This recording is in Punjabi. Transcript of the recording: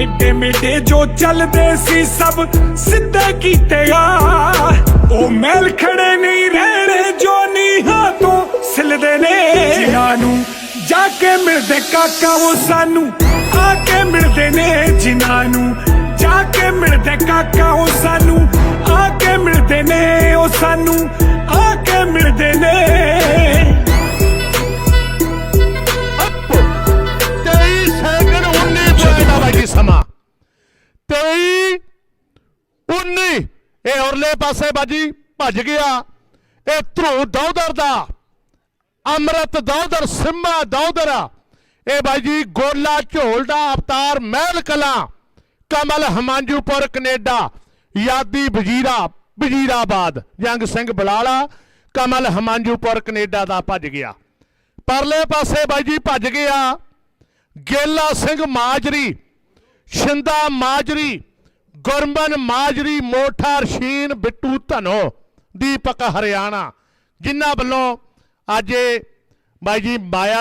ਟੇਡੇ ਮੇਡੇ ਜੋ ਚੱਲਦੇ ਸੀ ਸਭ ਸਿੱਧੇ ਕੀਤੇ ਉਹ ਮੈਲ ਖੜੇ ਨਹੀਂ ਰਹਿਣੇ ਜੋ ਨੀਹਾਂ ਤੋਂ ਸਿਲਦੇ ਨੇ। ਜਿਨ੍ਹਾਂ ਨੂੰ ਜਾ ਕੇ ਮਿਲਦੇ ਕਾਕਾ, ਉਹ ਸਾਨੂੰ ਆ ਕੇ ਮਿਲਦੇ ਨੇ। ਜਿਨ੍ਹਾਂ ਨੂੰ ਜਾ ਕੇ ਮਿਲਦੇ ਕਾਕਾ, ਉਹ ਸਾਨੂੰ ਆ ਕੇ ਮਿਲਦੇ ਨੇ। ਉਹ ਸਾਨੂੰ 19 ਇਹ ਔਰਲੇ ਪਾਸੇ ਬਾਜੀ ਭੱਜ ਗਿਆ। ਇਹ ਧਰੂ ਦੌਦਰ ਦਾ। ਅੰਮ੍ਰਿਤ ਦੌਦਰ ਸਿੰਮਾ ਦੌਦਰ ਇਹ ਬਾਈ ਗੋਲਾ ਝੋਲ ਅਵਤਾਰ ਮਹਿਲ ਕਲਾਂ। ਕਮਲ ਹਮਾਂਜੂਪੁਰ, ਕੈਨੇਡਾ। ਯਾਦੀ ਵਜ਼ੀਰਾ, ਵਜ਼ੀਰਾਬਾਦ। ਜੰਗ ਸਿੰਘ ਬਲਾਲਾ, ਕਮਲ ਹਮਾਂਜੂਪੁਰ, ਕੈਨੇਡਾ ਦਾ ਭੱਜ ਗਿਆ। ਪਰਲੇ ਪਾਸੇ ਬਾਈ ਜੀ ਭੱਜ ਗਿਆ। ਗੇਲਾ ਸਿੰਘ ਮਾਜਰੀ, ਸ਼ਿੰਦਾ ਮਾਜਰੀ। ਗੁਰਮਨ ਮਾਜਰੀ ਮੋਠਾ ਰਸ਼ੀਨ ਬਿੱਟੂ ਧਨੋ, ਦੀਪਕ ਹਰਿਆਣਾ, ਜਿਨ੍ਹਾਂ ਵੱਲੋਂ ਅੱਜ ਇਹ ਬਾਈ ਜੀ ਮਾਇਆ